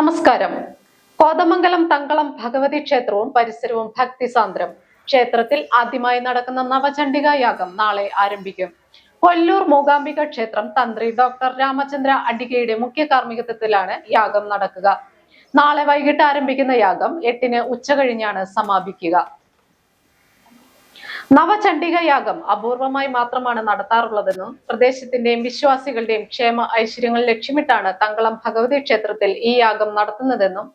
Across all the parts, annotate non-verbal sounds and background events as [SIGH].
നമസ്കാരം. കോതമംഗലം തങ്കളം ഭഗവതി ക്ഷേത്രവും പരിസരവും ഭക്തിസാന്ദ്രം ക്ഷേത്രത്തിൽ ആദ്യമായി നടക്കുന്ന നവചണ്ഡിക യാഗം നാളെ ആരംഭിക്കും. കൊല്ലൂർ മൂകാംബിക ക്ഷേത്രം തന്ത്രി ഡോക്ടർ രാമചന്ദ്ര അഡികയുടെ മുഖ്യ കാർമ്മികത്വത്തിലാണ് യാഗം നടക്കുക. നാളെ വൈകിട്ട് ആരംഭിക്കുന്ന യാഗം എട്ടിന് ഉച്ച കഴിഞ്ഞാണ് സമാപിക്കുക. നവചണ്ഡിക യാഗം അപൂർവമായി മാത്രമാണ് നടത്താറുള്ളതെന്നും പ്രദേശത്തിന്റെയും വിശ്വാസികളുടെയും ക്ഷേമ ഐശ്വര്യങ്ങൾ ലക്ഷ്യമിട്ടാണ് തങ്കളം ഭഗവതി ക്ഷേത്രത്തിൽ ഈ യാഗം നടത്തുന്നതെന്നും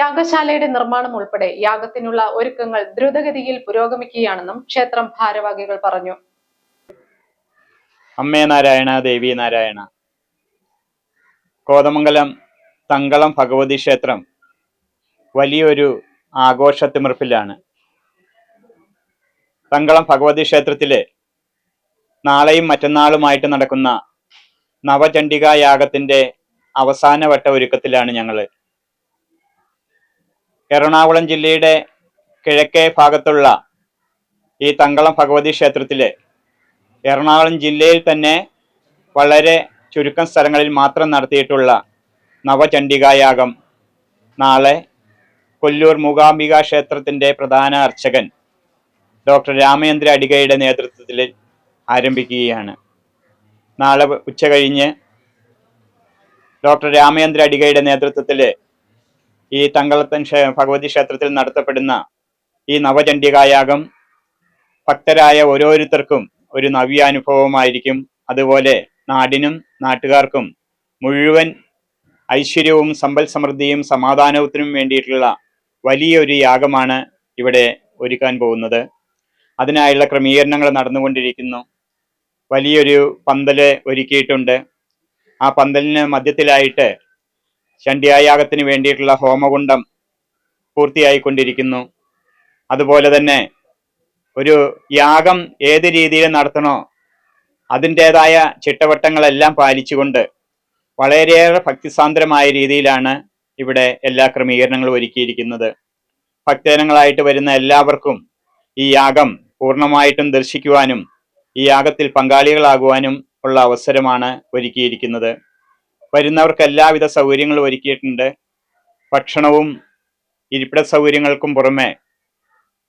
യാഗശാലയുടെ നിർമ്മാണം ഉൾപ്പെടെ യാഗത്തിനുള്ള ഒരുക്കങ്ങൾ ദ്രുതഗതിയിൽ പുരോഗമിക്കുകയാണെന്നും ക്ഷേത്രം ഭാരവാഹികൾ പറഞ്ഞു. അമ്മേ നാരായണ ദേവി നാരായണ. കോതമംഗലം തങ്കളം ഭഗവതി ക്ഷേത്രം വലിയൊരു ആഘോഷത്തിമിർപ്പിലാണ്. തങ്കളം ഭഗവതി ക്ഷേത്രത്തിലെ നാളെയും മറ്റന്നാളുമായിട്ട് നടക്കുന്ന നവചണ്ഡികാ യാഗത്തിന്റെ അവസാനവട്ട ഒരുക്കത്തിലാണ് ഞങ്ങൾ എറണാകുളം ജില്ലയുടെ കിഴക്കേ ഭാഗത്തുള്ള ഈ തങ്കളം ഭഗവതി ക്ഷേത്രത്തിൽ എറണാകുളം ജില്ലയിൽ തന്നെ വളരെ ചുരുക്കം സ്ഥലങ്ങളിൽ മാത്രം നടത്തിയിട്ടുള്ള നവചണ്ഡികായാഗം നാളെ കൊല്ലൂർ മൂകാംബിക ക്ഷേത്രത്തിന്റെ പ്രധാന അർച്ചകൻ ഡോക്ടർ രാമചന്ദ്ര അടികയുടെ നേതൃത്വത്തിൽ ആരംഭിക്കുകയാണ്. നാളെ ഉച്ച കഴിഞ്ഞ് ഡോക്ടർ രാമചന്ദ്ര അടികയുടെ നേതൃത്വത്തിൽ ഈ തങ്കളത്തൻ ഭഗവതി ക്ഷേത്രത്തിൽ നടത്തപ്പെടുന്ന ഈ നവചണ്ഡികായാഗം ഭക്തരായ ഓരോരുത്തർക്കും ഒരു നവ്യാനുഭവമായിരിക്കും. അതുപോലെ നാടിനും നാട്ടുകാർക്കും മുഴുവൻ ഐശ്വര്യവും സമ്പൽ സമൃദ്ധിയും സമാധാനത്തിനും വേണ്ടിയിട്ടുള്ള വലിയൊരു യാഗമാണ് ഇവിടെ ഒരുക്കാൻ പോകുന്നത്. അതിനായുള്ള ക്രമീകരണങ്ങൾ നടന്നുകൊണ്ടിരിക്കുന്നു. വലിയൊരു പന്തൽ ഒരുക്കിയിട്ടുണ്ട്. ആ പന്തലിന് മധ്യത്തിലായിട്ട് ചണ്ഡിയായാഗത്തിന് വേണ്ടിയിട്ടുള്ള ഹോമകുണ്ടം പൂർത്തിയായിക്കൊണ്ടിരിക്കുന്നു. അതുപോലെ തന്നെ ഒരു യാഗം ഏത് രീതിയിൽ നടത്തണോ അതിന്റെതായ ചിട്ടവട്ടങ്ങളെല്ലാം പാലിച്ചുകൊണ്ട് വളരെയേറെ ഭക്തിസാന്ദ്രമായ രീതിയിലാണ് ഇവിടെ എല്ലാ ക്രമീകരണങ്ങളും ഒരുക്കിയിരിക്കുന്നത്. ഭക്തജനങ്ങളായിട്ട് വരുന്ന എല്ലാവർക്കും ഈ യാഗം പൂർണമായിട്ടും ദർശിക്കുവാനും ഈ യാഗത്തിൽ പങ്കാളികളാകുവാനും ഉള്ള അവസരമാണ് ഒരുക്കിയിരിക്കുന്നത്. വരുന്നവർക്ക് എല്ലാവിധ സൗകര്യങ്ങളും ഒരുക്കിയിട്ടുണ്ട്. ഭക്ഷണവും ഇരിപ്പിട സൗകര്യങ്ങൾക്കും പുറമെ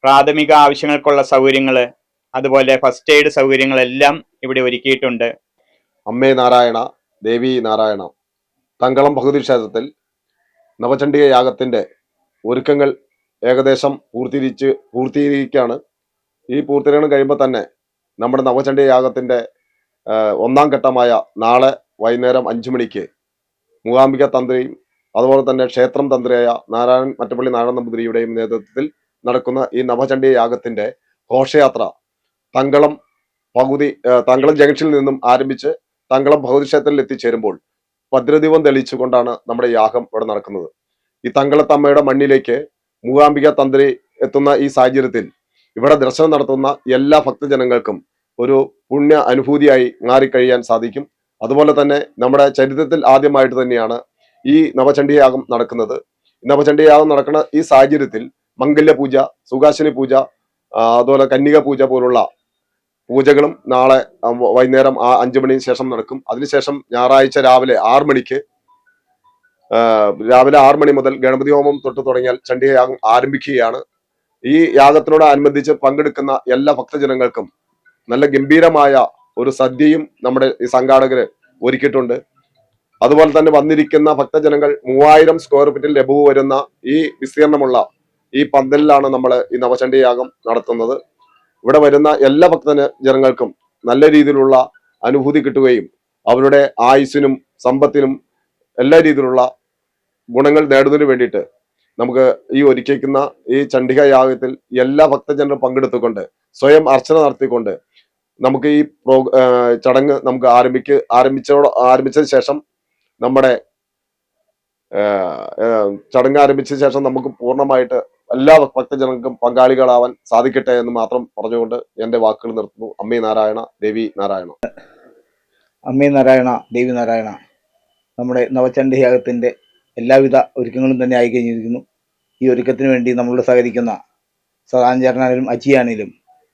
പ്രാഥമിക ആവശ്യങ്ങൾക്കുള്ള സൗകര്യങ്ങൾ അതുപോലെ ഫസ്റ്റ് എയ്ഡ് സൗകര്യങ്ങളെല്ലാം ഇവിടെ ഒരുക്കിയിട്ടുണ്ട്. അമ്മേ നാരായണ ദേവി നാരായണ തങ്കളം ഭഗവതി ക്ഷേത്രത്തിൽ നവചണ്ഡിക യാഗത്തിന്റെ ഒരുക്കങ്ങൾ ഏകദേശം പൂർത്തീകരിച്ച് പൂർത്തീകരിക്കുകയാണ്. ഈ പൂർത്തീകരണം കഴിയുമ്പോൾ തന്നെ നമ്മുടെ നവചണ്ഡി യാഗത്തിന്റെ ഒന്നാം ഘട്ടമായ നാളെ വൈകുന്നേരം അഞ്ചു മണിക്ക് മൂകാംബിക തന്ത്രിയും അതുപോലെ തന്നെ ക്ഷേത്രം തന്ത്രിയായ നാരായണൻ മറ്റപ്പള്ളി നാരായണ നമ്പൂതിരിയുടെയും നേതൃത്വത്തിൽ നടക്കുന്ന ഈ നവചണ്ഡി യാഗത്തിന്റെ ഘോഷയാത്ര തങ്കളം പകുതി തങ്കളം ജംഗ്ഷനിൽ നിന്നും ആരംഭിച്ച് തങ്കളം ഭഗവതി ക്ഷേത്രത്തിൽ എത്തിച്ചേരുമ്പോൾ ഭദ്രദീപം തെളിയിച്ചുകൊണ്ടാണ് നമ്മുടെ യാഗം ഇവിടെ നടക്കുന്നത്. ഈ തങ്കളത്തമ്മയുടെ മണ്ണിലേക്ക് മൂകാംബിക തന്ത്രി എത്തുന്ന ഈ സാഹചര്യത്തിൽ ഇവിടെ ദർശനം നടത്തുന്ന എല്ലാ ഭക്തജനങ്ങൾക്കും ഒരു പുണ്യ അനുഭൂതിയായി മാറിക്കഴിയാൻ സാധിക്കും. അതുപോലെ തന്നെ നമ്മുടെ ചരിത്രത്തിൽ ആദ്യമായിട്ട് തന്നെയാണ് ഈ നവചണ്ഡിയാഗം നടക്കുന്നത്. നവചണ്ഡിയാഗം നടക്കുന്ന ഈ സാഹചര്യത്തിൽ മംഗല്യ പൂജ സുഖാശിനി പൂജ അതുപോലെ കന്യക പൂജ പോലുള്ള പൂജകളും നാളെ വൈകുന്നേരം ആ അഞ്ചു മണിക്ക് ശേഷം നടക്കും. അതിനുശേഷം ഞായറാഴ്ച രാവിലെ ആറ് മണിക്ക് രാവിലെ ആറ് മണി മുതൽ ഗണപതി ഹോമം തൊട്ട് തുടങ്ങിയാൽ ചണ്ഡിയാഗം ആരംഭിക്കുകയാണ്. ഈ യാഗത്തിനോടനുബന്ധിച്ച് പങ്കെടുക്കുന്ന എല്ലാ ഭക്തജനങ്ങൾക്കും നല്ല ഗംഭീരമായ ഒരു സദ്യയും നമ്മുടെ ഈ സംഘാടകര് ഒരുക്കിയിട്ടുണ്ട്. അതുപോലെ തന്നെ വന്നിരിക്കുന്ന ഭക്തജനങ്ങൾ മൂവായിരം സ്ക്വയർ ഫീറ്റിൽ ലഭു വരുന്ന ഈ വിസ്തീർണമുള്ള ഈ പന്തലിലാണ് നമ്മൾ ഈ നവചണ്ഡി യാഗം നടത്തുന്നത്. ഇവിടെ വരുന്ന എല്ലാ ഭക്ത ജനങ്ങൾക്കും നല്ല രീതിയിലുള്ള അനുഭൂതി കിട്ടുകയും അവരുടെ ആയുസിനും സമ്പത്തിനും എല്ലാ രീതിയിലുള്ള ഗുണങ്ങൾ നേടുന്നതിന് വേണ്ടിയിട്ട് നമുക്ക് ഈ ഒരുക്കിക്കുന്ന ഈ ചണ്ഡിക യാഗത്തിൽ എല്ലാ ഭക്തജനരും പങ്കെടുത്തുകൊണ്ട് സ്വയം അർച്ചന നടത്തിക്കൊണ്ട് നമുക്ക് ഈ പ്രോ ചടങ്ങ് നമുക്ക് ആരംഭിക്ക് ആരംഭിച്ചോട് ആരംഭിച്ചതിന് ശേഷം നമ്മുടെ ചടങ്ങ് ആരംഭിച്ച ശേഷം നമുക്ക് പൂർണമായിട്ട് എല്ലാ ഭക്തജനങ്ങൾക്കും പങ്കാളികളാവാൻ സാധിക്കട്ടെ എന്ന് മാത്രം പറഞ്ഞുകൊണ്ട് എന്റെ വാക്കുകൾ നിർത്തുന്നു. അമ്മേ നാരായണ ദേവി നാരായണ. അമ്മേ നാരായണ ദേവി നാരായണ. നമ്മുടെ നവചണ്ഡി യാഗത്തിന്റെ എല്ലാവിധ ഒരുക്കങ്ങളും തന്നെ ആയി കഴിഞ്ഞിരിക്കുന്നു. ഈ ഒരുക്കത്തിന് വേണ്ടി നമ്മളോട് സഹകരിക്കുന്ന സദാഞ്ചാരനാണേലും അജിയാണേലും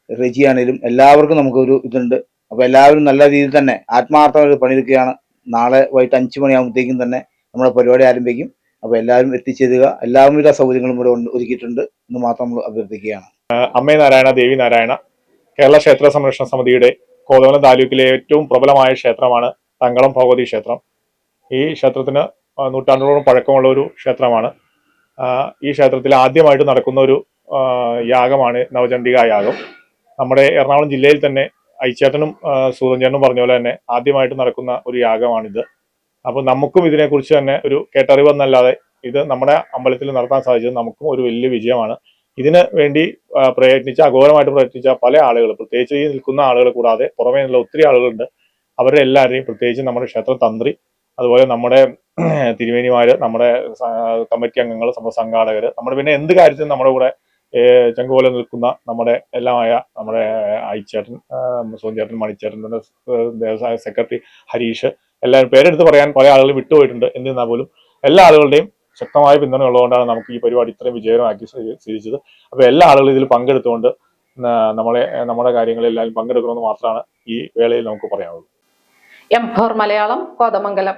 റെജിയാണേലും എല്ലാവർക്കും നമുക്കൊരു ഇതുണ്ട്. അപ്പോൾ എല്ലാവരും നല്ല രീതിയിൽ തന്നെ ആത്മാർത്ഥമായി പണിയെടുക്കുകയാണ്. നാളെ വൈകിട്ട് അഞ്ച് മണിയാകുമ്പോഴത്തേക്കും തന്നെ നമ്മുടെ പരിപാടി ആരംഭിക്കും. അപ്പോൾ എല്ലാവരും എത്തിച്ചേരുക. എല്ലാവിധ സൗകര്യങ്ങളും ഇവിടെ ഒരുക്കിയിട്ടുണ്ട് എന്ന് മാത്രം നമ്മൾ അഭ്യർത്ഥിക്കുകയാണ്. അമ്മേ നാരായണ ദേവി നാരായണ കേരള ക്ഷേത്ര സംരക്ഷണ സമിതിയുടെ കോതമംഗലം താലൂക്കിലെ ഏറ്റവും പ്രബലമായ ക്ഷേത്രമാണ് തങ്കളം ഭഗവതി ക്ഷേത്രം. ഈ ക്ഷേത്രത്തിന് ആ, നൂറ്റാണ്ടുകളോളം പഴക്കമുള്ള ഒരു ക്ഷേത്രമാണ്. ഈ ക്ഷേത്രത്തിൽ ആദ്യമായിട്ട് നടക്കുന്ന ഒരു യാഗമാണ് നവചണ്ഡിക യാഗം. നമ്മുടെ എറണാകുളം ജില്ലയിൽ തന്നെ ഐച്ചേട്ടനും സൂതഞ്ചേട്ടനും പറഞ്ഞ പോലെ തന്നെ ആദ്യമായിട്ട് നടക്കുന്ന ഒരു യാഗമാണിത്. അപ്പോൾ നമുക്കും ഇതിനെക്കുറിച്ച് തന്നെ ഒരു കേട്ടറിവെന്നല്ലാതെ ഇത് നമ്മുടെ അമ്പലത്തിൽ നടത്താൻ സാധിച്ചത് നമുക്കും ഒരു വലിയ വിജയമാണ്. ഇതിന് വേണ്ടി പ്രയത്നിച്ച അഘോരമായിട്ട് പ്രയത്നിച്ച പല ആളുകൾ പ്രത്യേകിച്ച് ഈ നിൽക്കുന്ന ആളുകൾ കൂടാതെ പുറമേ നിന്നുള്ള ഒത്തിരി ആളുകളുണ്ട്. അവരെല്ലാവരെയും പ്രത്യേകിച്ച് നമ്മുടെ ക്ഷേത്ര തന്ത്രി അതുപോലെ നമ്മുടെ [CLEARS THROAT] തിരുവേനിമാര് നമ്മുടെ കമ്മിറ്റി അംഗങ്ങൾ നമ്മുടെ സംഘാടകർ നമ്മുടെ പിന്നെ എന്ത് കാര്യത്തിനും നമ്മുടെ കൂടെ ചങ്കുപോലെ നിൽക്കുന്ന നമ്മുടെ എല്ലാമായ നമ്മുടെ ഐച്ചേട്ടൻ സോഞ്ചേട്ടൻ മണിച്ചേട്ടൻ ദേവസ്വം സെക്രട്ടറി ഹരീഷ് എല്ലാവരും പേരെടുത്ത് പറയാൻ പല ആളുകൾ വിട്ടുപോയിട്ടുണ്ട്. എന്നിരുന്നാൽ പോലും എല്ലാ ആളുകളുടെയും ശക്തമായ പിന്തുണ ഉള്ളതുകൊണ്ടാണ് നമുക്ക് ഈ പരിപാടി ഇത്രയും വിജയകരമാക്കി സ്വീകരിച്ചത് അപ്പോൾ എല്ലാ ആളുകളും ഇതിൽ പങ്കെടുത്തുകൊണ്ട് നമ്മളെ നമ്മുടെ കാര്യങ്ങളിൽ എല്ലാവരും പങ്കെടുക്കണമെന്ന് മാത്രമാണ് ഈ വേളയിൽ നമുക്ക് പറയാനുള്ളത്. M four Malayalam Kothamangalam.